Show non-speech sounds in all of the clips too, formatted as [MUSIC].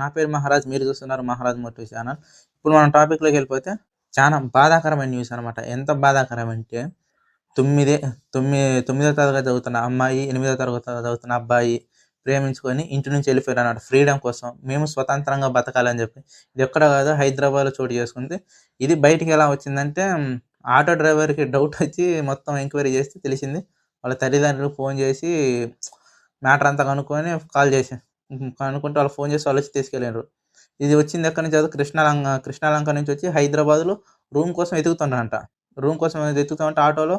నా పేరు మహారాజ్ మీరు చూస్తున్నారు మహారాజ్ మోటివ్ ఛానల్. ఇప్పుడు మనం టాపిక్లోకి వెళ్ళిపోతే చాలా బాధాకరమైన న్యూస్ అనమాట ఎంత బాధాకరమంటే తొమ్మిదే తొమ్మిది తొమ్మిదో తరగతి చదువుతున్న అమ్మాయి ఎనిమిదో తరగతి చదువుతున్న అబ్బాయి ప్రేమించుకొని ఇంటి నుంచి వెళ్ళిపోయారు అన్నమాట ఫ్రీడమ్ కోసం మేము స్వతంత్రంగా బతకాలని చెప్పి. ఇది ఎక్కడ కాదు హైదరాబాద్లో చోటు చేసుకుంది. ఇది బయటికి ఎలా వచ్చిందంటే ఆటో డ్రైవర్కి డౌట్ వచ్చి మొత్తం ఎంక్వైరీ చేస్తే తెలిసింది. వాళ్ళ తల్లిదండ్రులు ఫోన్ చేసి మ్యాటర్ అంతా కనుక్కొని కాల్ చేసి అనుకుంటే వాళ్ళు ఫోన్ చేసి వాళ్ళు వచ్చి తీసుకెళ్ళారు ఇది వచ్చింది ఎక్కడి నుంచి? అది కృష్ణాలంక కృష్ణాలంక నుంచి వచ్చి హైదరాబాద్లో రూమ్ కోసం వెతుకుతున్నారంట. రూమ్ కోసం వెతుకుతామంటే ఆటోలో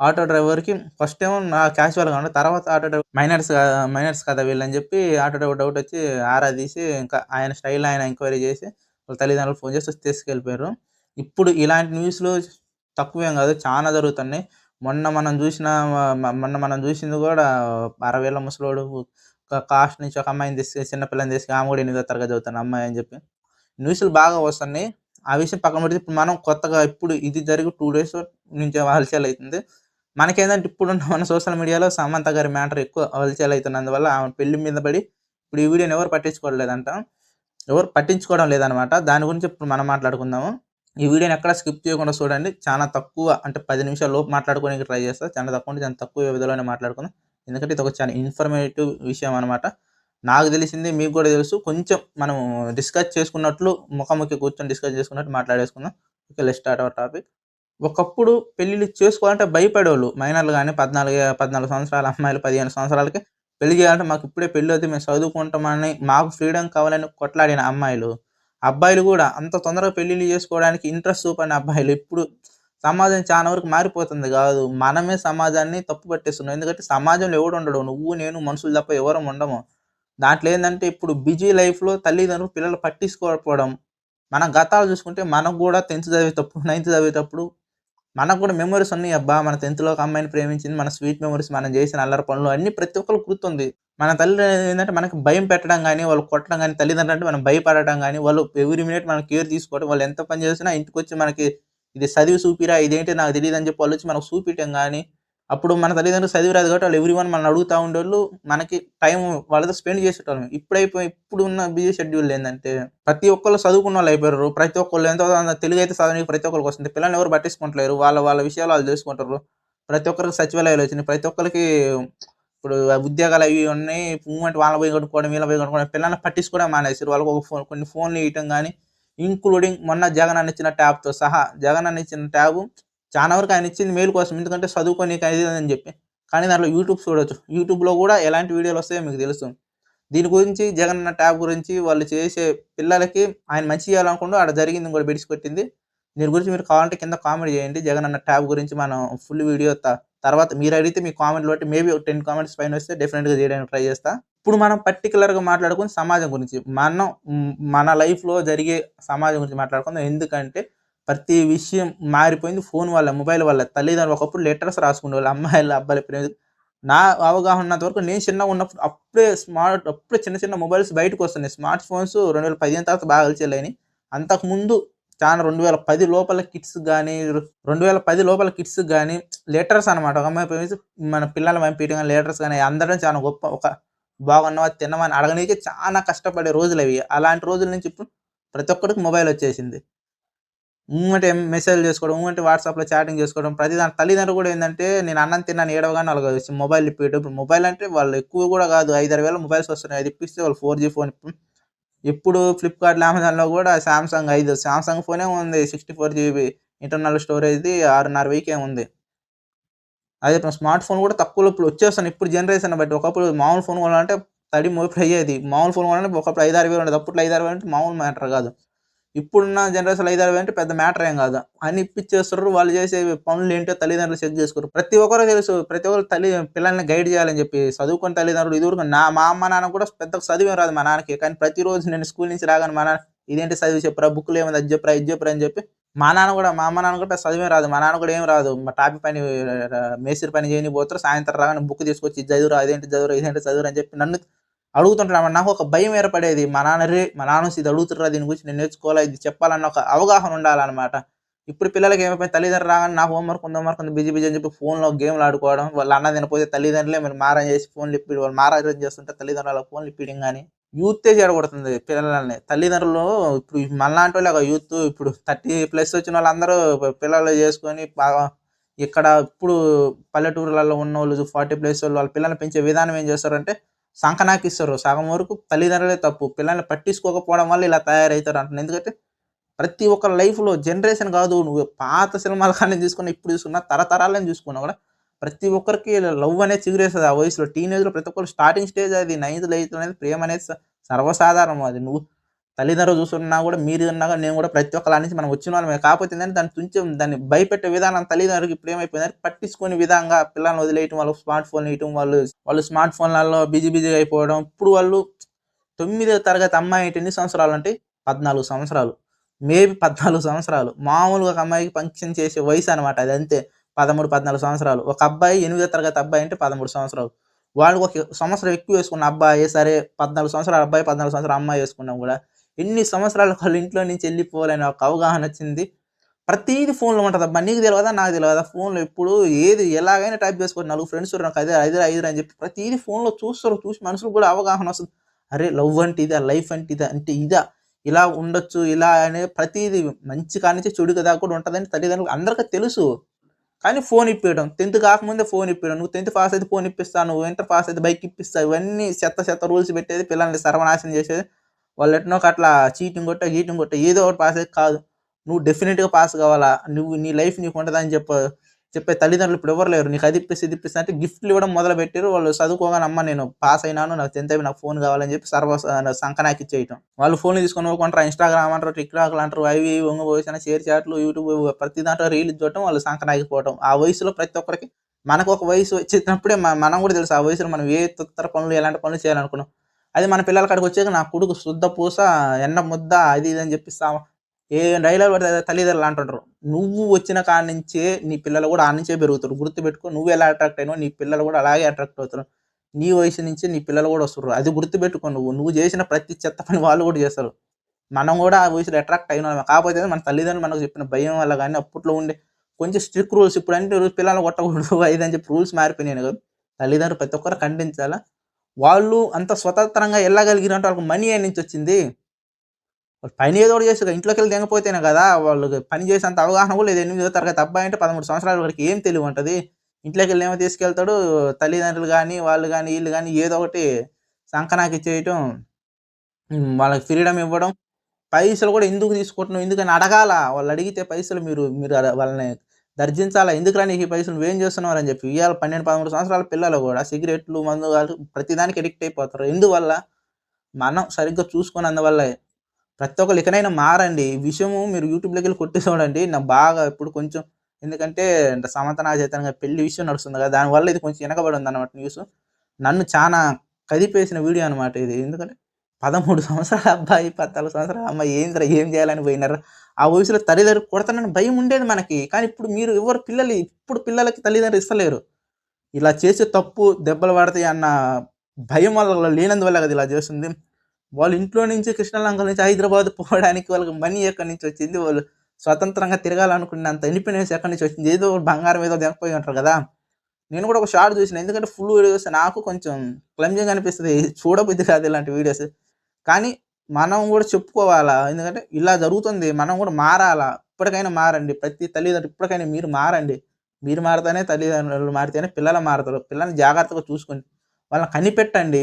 ఆటో డ్రైవర్కి ఫస్ట్ ఏమో నా క్యాషువల్ ఉండే తర్వాత ఆటో డ్రైవర్ మైనర్స్ మైనర్స్ కదా వీళ్ళని చెప్పి ఆటో డ్రైవర్ డౌట్ వచ్చి ఆరా తీసి ఇంకా ఆయన స్టైల్ ఆయన ఎంక్వైరీ చేసి వాళ్ళ తల్లిదండ్రులు ఫోన్ చేసి తీసుకెళ్ళిపోయారు. ఇప్పుడు ఇలాంటి న్యూస్లు తక్కువేం కాదు చాలా జరుగుతున్నాయి. మొన్న మనం చూసిన మొన్న మనం చూసింది కూడా అరవై ముసలోడు కాస్ట్ నుంచి ఒక అమ్మాయిని తీసుకు చిన్న పిల్లని తీసుకు ఆమె కూడా ఎనిమిదో తరగతి చదువుతాను అమ్మాయి అని చెప్పి. న్యూస్లు బాగా వస్తున్నాయి. ఆ విషయం పక్కన పెడితే ఇప్పుడు మనం కొత్తగా ఇప్పుడు ఇది జరిగి టూ డేస్ నుంచి హల్చల్ అవుతుంది. మనకేంటంటే ఇప్పుడున్న మన సోషల్ మీడియాలో సమంత గారి మ్యాటర్ ఎక్కువ హల్చల్ అవుతున్నందువల్ల ఆమె పెళ్ళి మీద పడి ఇప్పుడు ఈ వీడియోని ఎవరు పట్టించుకోవట్లేదంట ఎవరు పట్టించుకోవడం లేదనమాట దాని గురించి ఇప్పుడు మనం మాట్లాడుకుందాము. ఈ వీడియోని ఎక్కడ స్కిప్ చేయకుండా చూడండి. చాలా తక్కువ అంటే పది నిమిషాల లోపు మాట్లాడుకోవడానికి ట్రై చేస్తా. చాలా తక్కువ చాలా తక్కువ వ్యవధిలోనే మాట్లాడుకుందాం. ఎందుకంటే ఇది ఒక చాలా ఇన్ఫర్మేటివ్ విషయం అనమాట నాకు తెలిసింది మీకు కూడా తెలుసు. కొంచెం మనం డిస్కస్ చేసుకున్నట్లు ముఖాముఖి కూర్చొని డిస్కస్ చేసుకున్నట్టు మాట్లాడేసుకుందాం. Okay let start our topic ఒకప్పుడు పెళ్ళిళ్ళు చేసుకోవాలంటే భయపడేవాళ్ళు. మైనర్లు కానీ పద్నాలుగు పద్నాలుగు సంవత్సరాల అమ్మాయిలు పదిహేను సంవత్సరాలకి పెళ్ళి చేయాలంటే మాకు ఇప్పుడే పెళ్ళి అయితే మేము చదువుకుంటామని మాకు ఫ్రీడమ్ కావాలని కొట్లాడిన అమ్మాయిలు. అబ్బాయిలు కూడా అంత తొందరగా పెళ్ళిళ్ళు చేసుకోవడానికి ఇంట్రెస్ట్ చూపని అబ్బాయిలు. ఇప్పుడు సమాజం చాలా వరకు మారిపోతుంది కాదు. మనమే సమాజాన్ని తప్పు పట్టేస్తున్నాం. ఎందుకంటే సమాజంలో ఎవడు ఉండడు. నువ్వు నేను మనుషులు తప్ప ఎవరు ఉండము. దాంట్లో ఏంటంటే ఇప్పుడు బిజీ లైఫ్లో తల్లిదండ్రులు పిల్లలు పట్టించుకోకపోవడం. మన గతాలు చూసుకుంటే మనకు కూడా టెన్త్ చదివేటప్పుడు నైన్త్ చదివేటప్పుడు మనకు కూడా మెమరీస్ ఉన్నాయి. అబ్బా మన టెన్త్లో ఒక అమ్మాయిని ప్రేమించింది మన స్వీట్ మెమరీస్ మనం చేసిన అల్లరి పనులు అన్ని ప్రతి ఒక్కరు గుర్తుంది. మన తల్లిదండ్రులు ఏంటంటే మనకి భయం పెట్టడం కానీ వాళ్ళు కొట్టడం కానీ తల్లిదండ్రులు అంటే మనం భయపడటం కానీ వాళ్ళు ఎవ్రీ మినిట్ మనం కేర్ తీసుకోవడం వాళ్ళు ఎంత పని చేసినా ఇంటికి వచ్చి మనకి ఇది చదివి చూపిరా ఇదేంటి నాకు తెలియదు అని చెప్పి వాళ్ళు వచ్చి మనకు చూపించడం కానీ అప్పుడు మన తల్లిదండ్రులు చదివి రాదు కాబట్టి వాళ్ళు ఎవ్రీ వన్ మనం అడుగుతూ ఉండేవాళ్ళు. మనకి టైం వాళ్ళతో స్పెండ్ చేసేటోళ్ళం. ఇప్పుడైపోయి ఇప్పుడు ఉన్న బిజీ షెడ్యూల్ ఏంటంటే ప్రతి ఒక్కళ్ళు చదువుకున్న వాళ్ళు అయిపోయారు. ప్రతి ఒక్కళ్ళు ఎంతో తెలుగు అయితే చదవడానికి ప్రతి ఒక్కరికి వస్తుంది. పిల్లల్ని ఎవరు పట్టించుకుంటలేరు. వాళ్ళ వాళ్ళ విషయాలు వాళ్ళు తెలుసుకుంటారు. ప్రతి ఒక్కరికి సచివాలయాలు వచ్చినాయి. ప్రతి ఒక్కరికి ఇప్పుడు ఉద్యోగాలు అవి ఉన్నాయి. మూమెంట్ వాళ్ళ పోయి కొట్టుకోవడం వీళ్ళ పోయి కొట్టుకోవడం పిల్లల్ని పట్టించుకోవడం మానేసారు వాళ్ళకి ఒక ఫోన్ కొన్ని ఫోన్లు ఇవ్వటం కానీ ఇంక్లూడింగ్ మొన్న జగన్ అన్న ఇచ్చిన ట్యాబ్తో సహా జగన్ అన్న ఇచ్చిన ట్యాబ్ చాలా వరకు ఆయన ఇచ్చింది మేలు కోసం. ఎందుకంటే చదువుకొని అని చెప్పి. కానీ దాంట్లో యూట్యూబ్ చూడొచ్చు. యూట్యూబ్లో కూడా ఎలాంటి వీడియోలు వస్తాయో మీకు తెలుసు. దీని గురించి జగన్ అన్న ట్యాబ్ గురించి వాళ్ళు చేసే పిల్లలకి ఆయన మంచి చేయాలనుకుంటూ అక్కడ జరిగింది కూడా బిడిచిపెట్టింది దీని గురించి మీరు కావాలంటే కింద కామెంట్ చేయండి. జగన్ అన్న ట్యాబ్ గురించి మనం ఫుల్ వీడియో తర్వాత మీరు అడిగితే మీ కామెంట్లు బట్టి మేబీ ఒక టెన్ కామెంట్స్ పైన వస్తే డెఫినెట్గా చేయడానికి ట్రై చేస్తా. ఇప్పుడు మనం పర్టికులర్గా మాట్లాడుకుని సమాజం గురించి. మనం మన లైఫ్లో జరిగే సమాజం గురించి మాట్లాడుకుందాం. ఎందుకంటే ప్రతి విషయం మారిపోయింది. ఫోన్ వల్ల మొబైల్ వల్ల. తల్లిదండ్రులు ఒకప్పుడు లెటర్స్ రాసుకునే వాళ్ళు అమ్మాయిలు అబ్బాయిలు ప్రేమ. నా అవగాహన ఉన్నంత వరకు నేను చిన్నగా ఉన్నప్పుడు అప్పుడే స్మార్ట్ అప్పుడే చిన్న చిన్న మొబైల్స్ బయటకు వస్తున్నాయి. స్మార్ట్ ఫోన్స్ రెండు వేల పదిహేను తర్వాత బాగా కలిసేలేని అంతకుముందు చాలా రెండు వేల పది లోపల కిట్స్ కానీ రెండు వేల పది లోపల కిట్స్ కానీ లెటర్స్ అనమాట ఒక అమ్మాయి మన పిల్లల పంపించడం కానీ లెటర్స్ కానీ అందడం చాలా గొప్ప ఒక బాగున్నావా తినమని అడగడానికి చాలా కష్టపడే రోజులు అవి. అలాంటి రోజుల నుంచి ఇప్పుడు ప్రతి ఒక్కరికి మొబైల్ వచ్చేసింది. అంటే మెసేజ్ చేసుకోవడం అంటే వాట్సాప్లో చాటింగ్ చేసుకోవడం ప్రతి దాని తల్లిదండ్రులు కూడా ఏంటంటే నేను అన్నం తిన్నాను ఏడవగానే వాళ్ళకి వచ్చి మొబైల్ ఇప్పేయడం ఇప్పుడు మొబైల్ అంటే వాళ్ళు ఎక్కువ కూడా కాదు. ఐదారు వేల మొబైల్స్ వస్తున్నాయి. అది ఇప్పిస్తే వాళ్ళు ఫోర్ జీ ఫోన్ ఇప్పుడు ఫ్లిప్కార్ట్లో అమెజాన్లో కూడా శాంసంగ్ ఐదు శాంసంగ్ ఫోనే ఉంది. సిక్స్టీ ఫోర్ జీబీ ఇంటర్నల్ స్టోరేజ్ది ఆరున్నర వెయ్యికే ఉంది. అదే స్మార్ట్ ఫోన్ కూడా తక్కువలో ఇప్పుడు వచ్చేస్తాను. ఇప్పుడు జనరేషన్ బట్టి ఒకప్పుడు మామూలు ఫోన్ కొనాలంటే తడి మోపి అయ్యేది. మామూలు ఫోన్ కొనాలంటే ఒకప్పుడు ఐదారు వేలు ఉండేది. అప్పుడు ఐదారు వేలు అంటే మామూలు మ్యాటర్ కాదు. ఇప్పుడున్న జనరేషన్ ఐదారు వేలు అంటే పెద్ద మ్యాటర్ ఏం కాదు. అని ఇప్పించేస్తారు వాళ్ళు చేసే పనులు ఏంటో తల్లిదండ్రులు చెక్ చేసుకోరు ప్రతి ఒక్కరు తెలుసు. ప్రతి ఒక్కరు తల్లి పిల్లల్ని గైడ్ చేయాలని చెప్పి చదువుకొని తల్లిదండ్రులు ఇదివరకు నా మా అమ్మ నాన్న కూడా పెద్ద చదివే రాదు మా నాన్నకి. కానీ ప్రతిరోజు నేను స్కూల్ నుంచి రాగానే మా నాన్న ఇదేంటి చదివి చెప్పరా? బుక్లు ఏమైంది? అది చెప్పరా? ఇది చెప్పరా? అని చెప్పి మా నాన్న కూడా మా అమ్మ నాన్న కూడా చదివే రాదు. మా నాన్న కూడా ఏం రాదు. మా టాపి పని మేస్త్రి పని చేయని పోతారు. సాయంత్రం రాగానే బుక్ తీసుకొచ్చి చదువురా అదేంటి చదువురా ఇదేంటి చదువురా అని చెప్పి నన్ను అడుగుతుంటాను నాకు ఒక భయం ఏర్పడేది. మా నాన్న రే మా నాన్న ఇది అడుగుతుర్రా దీని గురించి నేను నేర్చుకోవాలా? ఇది చెప్పాలన్న ఒక అవగాహన ఉండాలన్నమాట. ఇప్పుడు పిల్లలకి ఏమైపోయింది? తల్లిదండ్రులు రాగానే నా హోంవర్క్ ఉంది హోంవర్క్ ఉంది బిజీ బిజీ అని చెప్పి ఫోన్లో గేమ్లు ఆడుకోవడం వాళ్ళ అన్న తినపోతే తల్లిదండ్రులే మరి మారం చేసి ఫోన్లు ఇప్పి వాళ్ళు మారం చేస్తుంటే తల్లిదండ్రుల ఫోన్లు ఇప్పించడం కానీ యూతే చెడగొడుతుంది పిల్లల్ని. తల్లిదండ్రులు ఇప్పుడు మనలాంటి వాళ్ళు యూత్ ఇప్పుడు థర్టీ ప్లస్ వచ్చిన వాళ్ళందరూ పిల్లలు చేసుకొని బాగా ఇక్కడ ఇప్పుడు పల్లెటూరులలో ఉన్న వాళ్ళు ఫార్టీ ప్లస్ వాళ్ళు వాళ్ళ పిల్లల్ని పెంచే విధానం ఏం చేస్తారంటే సంకనాకిస్తారు. సగం వరకు తల్లిదండ్రులే తప్పు. పిల్లల్ని పట్టించుకోకపోవడం వల్ల ఇలా తయారవుతారు అంటున్నాను ఎందుకంటే ప్రతి ఒక్క లైఫ్లో జనరేషన్ కాదు. నువ్వు పాత సినిమాల కానీ చూసుకున్నా ఇప్పుడు చూసుకున్నా తరతరాలను చూసుకున్నా కూడా ప్రతి ఒక్కరికి లవ్ అనేది చిగురేస్తుంది. ఆ వయసులో టీనేజ్లో ప్రతి ఒక్కరు స్టార్టింగ్ స్టేజ్ అది నైన్త్ ఎయిత్ అనేది ప్రేమ అనేది సర్వసాధారణం అది. నువ్వు తల్లిదండ్రులు చూస్తున్నా కూడా మీరు ఉన్నా కూడా నేను కూడా ప్రతి ఒక్కళ్ళ నుంచి మనం వచ్చిన వాళ్ళమే. కాకపోతే ఏంటంటే దాన్ని తుంచి దాన్ని భయపెట్టే విధానం తల్లిదండ్రులకి ఇప్పుడు ఏమైపోయిందంటే పట్టించుకునే విధంగా పిల్లల్ని వదిలేయటం వాళ్ళు స్మార్ట్ ఫోన్ ఇవ్వటం వాళ్ళు వాళ్ళు స్మార్ట్ ఫోన్లలో బిజీ బిజీగా అయిపోవడం. ఇప్పుడు వాళ్ళు తొమ్మిదో తరగతి అమ్మాయి ఎన్ని సంవత్సరాలు అంటే? పద్నాలుగు సంవత్సరాలు. మేబీ పద్నాలుగు సంవత్సరాలు. మామూలుగా ఒక అమ్మాయికి ఫంక్షన్ చేసే వయసు అనమాట అది అంతే. పదమూడు పద్నాలుగు సంవత్సరాలు. ఒక అబ్బాయి ఎనిమిదో తరగతి అబ్బాయి అంటే పదమూడు సంవత్సరాలు. వాళ్ళు ఒక సంవత్సరం ఎక్కువ వేసుకున్న అబ్బాయి సరే పద్నాలుగు సంవత్సరాల అబ్బాయి పద్నాలుగు సంవత్సరాల అమ్మాయి వేసుకున్నాం కూడా. ఎన్ని సంవత్సరాలు వాళ్ళ ఇంట్లో నుంచి వెళ్ళిపోవాలని ఒక అవగాహన వచ్చింది. ప్రతిదీ ఫోన్లో ఉంటుంది అబ్బా. నీకు తెలియదా నాకు తెలియదా ఫోన్లో ఇప్పుడు ఏది ఎలాగైనా టైప్ చేసుకోండి నలుగురు ఫ్రెండ్స్ నాకు అదే ఐదు ఐదు అని చెప్పి ప్రతిదీ ఫోన్లో చూస్తారు చూసి మనుషులు కూడా అవగాహన వస్తుంది. అరే లవ్ అంటే ఇదా? లైఫ్ అంటే ఇదా? అంటే ఇదా? ఇలా ఉండొచ్చు ఇలా అనే ప్రతిదీ మంచి కానించి చెడు దాకా కూడా ఉంటుందని తల్లిదండ్రులు అందరికీ తెలుసు. కానీ ఫోన్ ఇప్పించడం టెన్త్ కాకముందే ఫోన్ ఇప్పించడం నువ్వు టెన్త్ పాస్ అయితే ఫోన్ ఇప్పిస్తావు. నువ్వు ఇంటర్ పాస్ అయితే బైక్ ఇప్పిస్తావు. ఇవన్నీ చెత్త చెత్త రూల్స్ పెట్టేది పిల్లల్ని సర్వనాశనం చేసేది. వాళ్ళు ఎట్నో అట్లా చీటింగ్ కొట్ట గీటింగ్ కొట్ట ఏదో ఒకటి పాస్ అయితే కాదు. నువ్వు డెఫినెట్గా పాస్ కావాలా? నువ్వు నీ లైఫ్ నీకు ఉంటుందని చెప్ప. చెప్పే తల్లిదండ్రులు ఇప్పుడు ఎవరు లేరు. నీకు అది ఇప్పిస్తే ఇది ఇప్పిస్తే అంటే గిఫ్ట్లు ఇవ్వడం మొదలు పెట్టారు వాళ్ళు చదువుకోగానే అమ్మ నేను పాస్ అయినాను. నాకు టెన్త్ అయిపోయి నాకు ఫోన్ కావాలని చెప్పి సర్వ సంకనాకి ఇచ్చేయటం. వాళ్ళు ఫోన్ తీసుకొని పోకుంటారు ఇన్స్టాగ్రామ్ అంటారు టిక్టాక్లు అంటారు. అవి ఇవి వంగ పోసిన షేర్ చాట్లు యూట్యూబ్ ప్రతి దాంట్లో రీల్ చూడటం వాళ్ళు సంకనాగిపోవటం ఆ వయసులో ప్రతి ఒక్కరికి మనకు ఒక వయసు వచ్చినప్పుడే మనం కూడా తెలుసు ఆ వయసులో మనం ఏ తొత్తర పనులు ఎలాంటి పనులు చేయాలనుకున్నాం. అది మన పిల్లల కాడికి వచ్చాక నా కొడుకు శుద్ధ పూస ఎండ ముద్ద అది ఇది అని చెప్పిస్తాము ఏ డైలాగ్ పడితే తల్లిదండ్రులు అంటుంటారు నువ్వు వచ్చిన కాడ నుంచే నీ పిల్లలు కూడా ఆ నుంచే పెరుగుతారు. గుర్తుపెట్టుకో నువ్వు ఎలా అట్రాక్ట్ అయినావు నీ పిల్లలు కూడా అలాగే అట్రాక్ట్ అవుతారు. నీ వయసు నుంచి నీ పిల్లలు కూడా వస్తారు అది గుర్తుపెట్టుకో నువ్వు. నువ్వు చేసిన ప్రతి చెత్త పని వాళ్ళు కూడా చేస్తారు. మనం కూడా ఆ వయసులో అట్రాక్ట్ అయిన కాకపోతే మన తల్లిదండ్రులు మనకు చెప్పిన భయం వల్ల కానీ అప్పట్లో ఉండే కొంచెం స్ట్రిక్ రూల్స్ ఇప్పుడు అంటే పిల్లలు కొట్టకూడదు [LAUGHS] అది అని చెప్పి రూల్స్ మారిపోయినాయి కదా. తల్లిదండ్రులు ప్రతి ఒక్కరు ఖండించాలా? వాళ్ళు అంత స్వతంత్రంగా వెళ్ళగలిగినట్టు వాళ్ళకి మనీ ఏ నుంచి వచ్చింది. పని ఏదో ఒకటి చేస్తారు. ఇంట్లోకి వెళ్ళి దిగపోతేనే కదా వాళ్ళకి పని చేసేంత అవగాహన కూడా లేదు. ఎనిమిదో తరగతి అబ్బాయి అంటే పదమూడు సంవత్సరాల వరకు ఏం తెలివి ఉంటుంది? ఇంట్లోకి వెళ్ళి ఏమో తీసుకెళ్తాడు. తల్లిదండ్రులు కానీ వాళ్ళు కానీ వీళ్ళు కానీ ఏదో ఒకటి సంకనాకి చేయటం వాళ్ళకి ఫ్రీడమ్ ఇవ్వడం. పైసలు కూడా ఎందుకు తీసుకుంటున్నావు? ఎందుకని అడగాల? వాళ్ళు అడిగితే పైసలు మీరు మీరు వాళ్ళని దర్జించాలా? ఎందుకురా నీకు ఈ పైసలు? నువ్వేం చేస్తున్నావు అని చెప్పి. ఇవాళ పన్నెండు పదమూడు సంవత్సరాల పిల్లలు కూడా సిగరెట్లు మందు వాళ్ళు ప్రతిదానికి అడిక్ట్ అయిపోతారు. ఎందువల్ల? మనం సరిగ్గా చూసుకుని అందువల్ల ప్రతి ఒక్కరు ఇకనైనా మారండి. ఈ విషయము మీరు యూట్యూబ్లోకి వెళ్ళి కొట్టి చూడండి. నాకు బాగా ఇప్పుడు కొంచెం ఎందుకంటే అంటే పెళ్ళి విషయం నడుస్తుంది కదా దానివల్ల ఇది కొంచెం వెనకబడి ఉంది అనమాట న్యూస్ నన్ను చాలా కదిపేసిన వీడియో అనమాట ఇది. ఎందుకంటే పదమూడు [LAUGHS] సంవత్సరాల అబ్బాయి పద్నాలుగు సంవత్సరాల అమ్మాయి ఏంద్రా ఏం చేయాలని పోయినారు. ఆ వయసులో తల్లిదండ్రులు కొడతానని భయం ఉండేది మనకి. కానీ ఇప్పుడు మీరు ఎవరు పిల్లలు ఇప్పుడు పిల్లలకి తల్లిదండ్రులు ఇస్తలేరు. ఇలా చేసే తప్పు దెబ్బలు పడతాయి అన్న భయం వల్ల లేనందువల్ల కదా ఇలా చేస్తుంది. వాళ్ళ ఇంట్లో నుంచి కృష్ణలంక నుంచి హైదరాబాద్ పోవడానికి వాళ్ళకి మనీ ఎక్కడి నుంచి వచ్చింది? వాళ్ళు స్వతంత్రంగా తిరగాలనుకున్నంత ఇండిపెండెన్స్ ఎక్కడి నుంచి వచ్చింది? ఏదో బంగారం ఏదో దిగపోయి ఉంటారు కదా? నేను కూడా ఒక షార్ట్ చూసిన ఎందుకంటే ఫుల్ వీడియో చూస్తే నాకు కొంచెం క్లమ్జింగ్ అనిపిస్తుంది. చూడబుద్ధి కాదు ఇలాంటి వీడియోస్ కానీ మనం కూడా చెప్పుకోవాలా? ఎందుకంటే ఇలా జరుగుతుంది. మనం కూడా మారాలా? ఇప్పటికైనా మారండి. ప్రతి తల్లిదండ్రులు ఇప్పటికైనా మీరు మారండి. మీరు మారితేనే తల్లిదండ్రులు మారితేనే పిల్లలు మారుతారు. పిల్లల్ని జాగ్రత్తగా చూసుకోండి వాళ్ళని కనిపెట్టండి.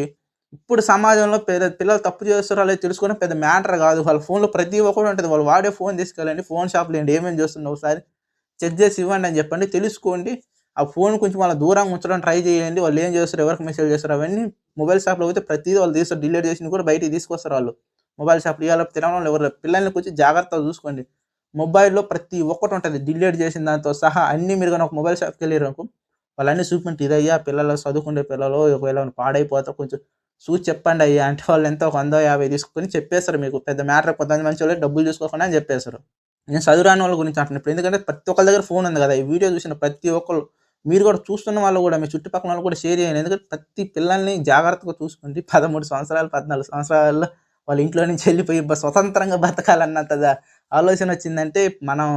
ఇప్పుడు సమాజంలో పెద్ద పిల్లలు తప్పు చేస్తారో అలా తెలుసుకోవడం పెద్ద మ్యాటర్ కాదు. వాళ్ళ ఫోన్లో ప్రతి ఒక్కటి ఉంటుంది. వాళ్ళు వాడే ఫోన్ తీసుకెళ్ళండి ఫోన్ షాప్లో ఏంటి ఏమేమి చేస్తుండో ఒకసారి చెక్ చేసి ఇవ్వండి అని చెప్పండి. తెలుసుకోండి. ఆ ఫోన్ కొంచెం వాళ్ళ దూరంగా ఉంచడం ట్రై చేయండి. వాళ్ళు ఏం చేస్తారు ఎవరికి మెసేజ్ చేస్తారు అవన్నీ మొబైల్ షాప్లో పోతే ప్రతిదీ వాళ్ళు తీస్తారు. డిలీట్ చేసి కూడా బయటికి తీసుకొస్తారు వాళ్ళు. మొబైల్ షాప్లో ఇవాళ తినడం ఎవరు పిల్లల్ని కొంచెం జాగ్రత్తగా చూసుకోండి. మొబైల్లో ప్రతి ఒక్కటి ఉంటుంది. డిలీట్ చేసిన దాంతో సహా అన్ని మీరు కానీ ఒక మొబైల్ షాప్కి వెళ్ళారు అనుకో వాళ్ళన్నీ చూపించి ఇదయ్యా పిల్లలు చదువుకునే పిల్లలు ఒకవేళ పాడైపోతే కొంచెం చూసి చెప్పండి అయ్యా. అంటే వాళ్ళు ఎంతో ఒక వందో యాభై తీసుకొని చెప్పేస్తారు మీకు. పెద్ద మ్యాటర్ కొంతమంది మంచి వాళ్ళు డబ్బులు చూసుకోకుండా అని చెప్పేస్తారు నేను చదువురాని వాళ్ళ గురించి అంటున్నాను ఇప్పుడు ఎందుకంటే ప్రతి ఒక్కరి దగ్గర ఫోన్ ఉంది కదా. ఈ వీడియో చూసిన ప్రతి ఒక్కరు మీరు కూడా చూస్తున్న వాళ్ళు కూడా మీ చుట్టుపక్కల వాళ్ళు కూడా షేర్ చేయండి. ఎందుకంటే ప్రతి పిల్లల్ని జాగ్రత్తగా చూసుకుంటే పదమూడు సంవత్సరాలు పద్నాలుగు సంవత్సరాల్లో వాళ్ళ ఇంట్లో నుంచి వెళ్ళిపోయి స్వతంత్రంగా బతకాలన్నంత ఆలోచన వచ్చిందంటే మనం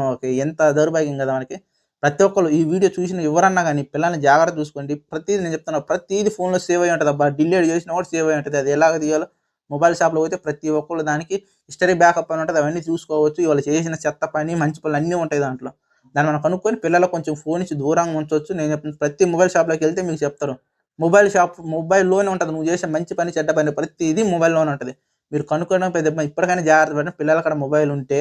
ఎంత దౌర్భాగ్యం కదా మనకి. ప్రతి ఒక్కరు ఈ వీడియో చూసిన ఎవరన్నా కానీ పిల్లల్ని జాగ్రత్త చూసుకోండి. ప్రతిదీ నేను చెప్తున్నా ప్రతిదీ ఫోన్లో సేవ్ అయి ఉంటుంది. అబ్బా డిలీట్ చేసినా కూడా సేవ్ అయి ఉంటుంది. అది ఎలాగ తీయాలో మొబైల్ షాప్లో పోతే ప్రతి ఒక్కళ్ళు దానికి హిస్టరీ బ్యాకప్ అని ఉంటుంది. అవన్నీ చూసుకోవచ్చు. ఇవాళ చేసిన చెత్త పని మంచి పనులు అన్నీ ఉంటాయి దాంట్లో. దాన్ని మనం కనుక్కొని పిల్లలకు కొంచెం ఫోన్ నుంచి దూరంగా ఉంచవచ్చు నేను చెప్పిన ప్రతి మొబైల్ షాప్లోకి వెళ్తే మీకు చెప్తారు మొబైల్ షాప్ మొబైల్లోనే ఉంటుంది. నువ్వు చేసే మంచి పని చెడ్డ పని ప్రతిదీ మొబైల్లోనే ఉంటుంది. మీరు కనుక్కోవడం పెద్ద ఇప్పటికైనా జాగ్రత్త పడిన పిల్లలు అక్కడ మొబైల్ ఉంటే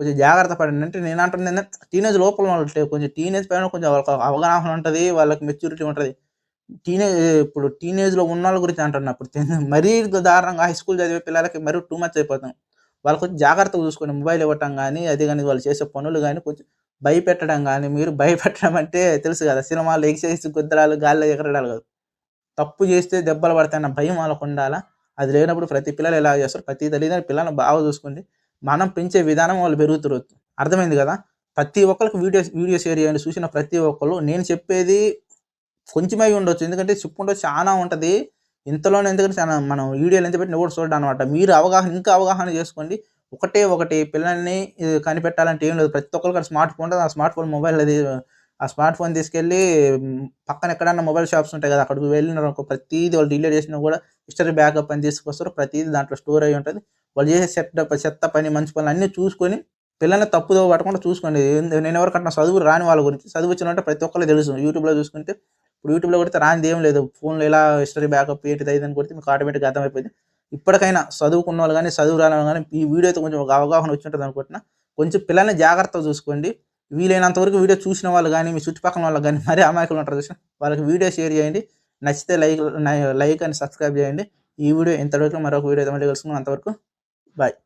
కొంచెం జాగ్రత్త పడండి. అంటే నేను అంటుంది ఏంటంటే టీనేజ్ లోపల వాళ్ళు కొంచెం టీనేజ్ పైన కొంచెం వాళ్ళకి అవగాహన ఉంటుంది వాళ్ళకి మెచ్యూరిటీ ఉంటుంది. టీనేజ్ ఇప్పుడు టీనేజ్లో ఉన్న వాళ్ళ గురించి అంటున్నా ఇప్పుడు మరీ దారుణంగా హై స్కూల్ చదివే పిల్లలకి మరీ టూ మచ్ అయిపోతాం. వాళ్ళు కొంచెం జాగ్రత్తగా చూసుకోండి మొబైల్ ఇవ్వటం కానీ అది కానీ వాళ్ళు చేసే పనులు కానీ కొంచెం భయపెట్టడం కానీ మీరు భయపెట్టడం అంటే తెలుసు కదా సినిమాలు ఎక్సైజ్ గుద్దరాలు గాల్లో ఎగరడాలు కాదు. తప్పు చేస్తే దెబ్బలు పడతాయన్న భయం వాళ్ళకు ఉండాలా? అది లేనప్పుడు ప్రతి పిల్లలు ఎలా చేస్తారు? ప్రతి తల్లిదండ్రులు పిల్లల్ని బాగా చూసుకోండి మనం పెంచే విధానం వాళ్ళు పెరుగుతారు. అర్థమైంది కదా? ప్రతి ఒక్కరికి వీడియో వీడియో షేర్ చేయండి. చూసిన ప్రతి ఒక్కరు నేను చెప్పేది కొంచెమై ఉండొచ్చు. ఎందుకంటే చెప్పుకుంటే చాలా ఉంటుంది. ఇంతలోనే ఎందుకంటే చాలా మనం వీడియోలు ఎంత పెట్టిన కూడా చూడడం అనమాట మీరు అవగాహన ఇంకా అవగాహన చేసుకోండి. ఒకటే ఒకటి పిల్లల్ని కనిపెట్టాలంటే ఏం లేదు. ప్రతి ఒక్కరికి స్మార్ట్ ఫోన్ ఉంటుంది. ఆ స్మార్ట్ ఫోన్ మొబైల్ అది ఆ స్మార్ట్ ఫోన్ తీసుకెళ్ళి పక్కన ఎక్కడన్నా మొబైల్ షాప్స్ ఉంటాయి కదా అక్కడికి వెళ్ళినారు ప్రతిదీ వాళ్ళు డిలీట్ చేసినా కూడా హిస్టరీ బ్యాకప్ అని తీసుకొస్తారు. ప్రతిదీ దాంట్లో స్టోర్ అయి ఉంటుంది. వాళ్ళు చేసే చెత్త చెత్త పని మంచి పనులు అన్నీ చూసుకొని పిల్లల్ని తప్పుదో పట్టకుండా చూసుకోండి. నేను ఎవరికన్నా చదువు రాని వాళ్ళ గురించి. చదువు వచ్చిన ప్రతి ఒక్కరు తెలుసు. యూట్యూబ్లో చూసుకుంటే ఇప్పుడు యూట్యూబ్లో కొడితే రానిది ఏం లేదు. ఫోన్లో ఎలా హిస్టరీ బ్యాకప్ ఏంటిది అయితే అని కొడితే మీకు ఆటోమేటిక్గా అర్థమైపోయింది. ఇప్పటికైనా చదువుకున్న వాళ్ళు కానీ చదువు రాని వాళ్ళు కానీ ఈ వీడియో అయితే కొంచెం ఒక అవగాహన వచ్చింటుంది అనుకుంటున్నా. కొంచెం పిల్లల్ని జాగ్రత్తగా చూసుకోండి. వీలైనంత వరకు వీడియో చూసిన వాళ్ళు కానీ మీ చుట్టుపక్కల వాళ్ళకి కానీ మరీ అమాయకులు ఉంటారు చూసిన. వాళ్ళకి వీడియో షేర్ చేయండి. నచ్చితే లైక్ లైక్ అని సబ్స్క్రైబ్ చేయండి. ఈ వీడియో ఇంతవరకు మరొక వీడియో అయితే మళ్ళీ కలుసుకున్నాం అంతవరకు Bye.